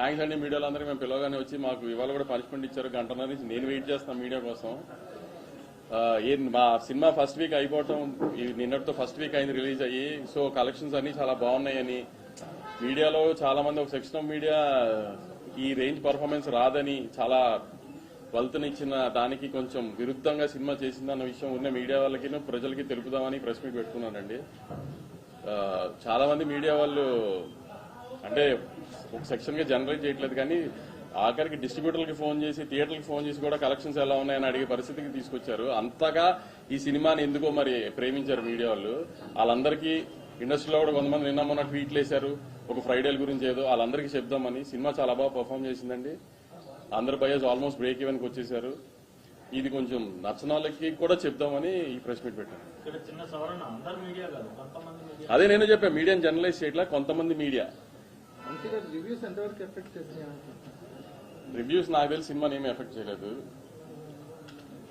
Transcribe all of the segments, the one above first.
Thanks అండి మీడియాలో అందరికీ మేము పిలవగానే వచ్చి మాకు ఇవాళ కూడా పనిష్మెంట్ ఇచ్చారు. గంటన్నర నుంచి నేను వెయిట్ చేస్తాను మీడియా కోసం. ఏ మా సినిమా ఫస్ట్ వీక్ అయిపోవటం నిన్నటితో ఫస్ట్ వీక్ అయింది రిలీజ్ అయ్యి సో కలెక్షన్స్ అన్ని చాలా బాగున్నాయని. మీడియాలో చాలా మంది ఒక సెక్షన్ ఆఫ్ మీడియా ఈ రేంజ్ పర్ఫార్మెన్స్ రాదని చాలా వల్తనిచ్చిన దానికి కొంచెం విరుద్ధంగా సినిమా చేసిందన్న విషయం ఉన్న మీడియా వాళ్ళకి ప్రజలకి తెలుపుదామని ప్రెస్ మీట్ పెట్టుకున్నానండి. చాలా మంది మీడియా వాళ్ళు అంటే ఒక సెక్షన్గా జనరేట్ చేయట్లేదు కానీ ఆఖరికి డిస్ట్రిబ్యూటర్లకి ఫోన్ చేసి థియేటర్కి ఫోన్ చేసి కూడా కలెక్షన్స్ ఎలా ఉన్నాయని అడిగే పరిస్థితికి తీసుకొచ్చారు. అంతగా ఈ సినిమాని ఎందుకో మరి ప్రేమించారు మీడియా వాళ్ళు. వాళ్ళందరికీ ఇండస్ట్రీలో కూడా కొంతమంది నిన్న మొన్న ట్వీట్లు వేశారు ఒక ఫ్రైడేల గురించి ఏదో వాళ్ళందరికీ చెప్దామని. సినిమా చాలా బాగా పర్ఫామ్ చేసిందండి. అందరి బయస్ ఆల్మోస్ట్ బ్రేక్ ఈవెన్కి వచ్చేసారు ఇది కొంచెం నచ్చని వాళ్ళకి కూడా చెప్దామని ఈ ప్రెస్ మీట్ పెట్టాను. అదే నేను చెప్పాను మీడియాని జర్నలైజ్ చేయట్లా కొంతమంది మీడియా రివ్యూస్ నాకు తెలిసి సినిమాని ఏమి ఎఫెక్ట్ చేయలేదు.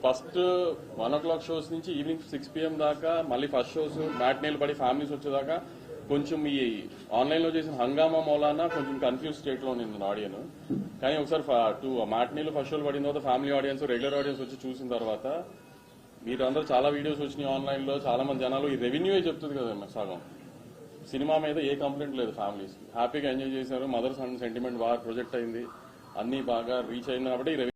First one o'clock shows నుంచి ఈవినింగ్ సిక్స్ పిఎం దాకా మళ్ళీ ఫస్ట్ షోస్ మ్యాట్నీలు పడి ఫ్యామిలీస్ వచ్చేదాకా కొంచెం ఈ ఆన్లైన్లో చేసిన హంగామా మూలాన కొంచెం కన్ఫ్యూజ్ స్టేట్లో ఉంది ఆడియన్ కానీ ఒకసారి టూ మ్యాట్నీలు ఫస్ట్ షోలు పడిన తర్వాత ఫ్యామిలీ ఆడియన్స్ రెగ్యులర్ ఆడియన్స్ వచ్చి చూసిన తర్వాత మీరు అందరూ చాలా వీడియోస్ వచ్చినాయి ఆన్లైన్లో చాలా మంది జనాలు ఈ రెవెన్యూ చెప్తుంది కదా సగం. సినిమా మీద ఏ కంప్లైంట్ లేదు ఫ్యామిలీస్ హ్యాపీగా ఎంజాయ్ చేశారు. మదర్స్ అండ్ సెంటిమెంట్ బాగా ప్రొజెక్ట్ అయింది. అన్ని బాగా రీచ్ అయింది కాబట్టి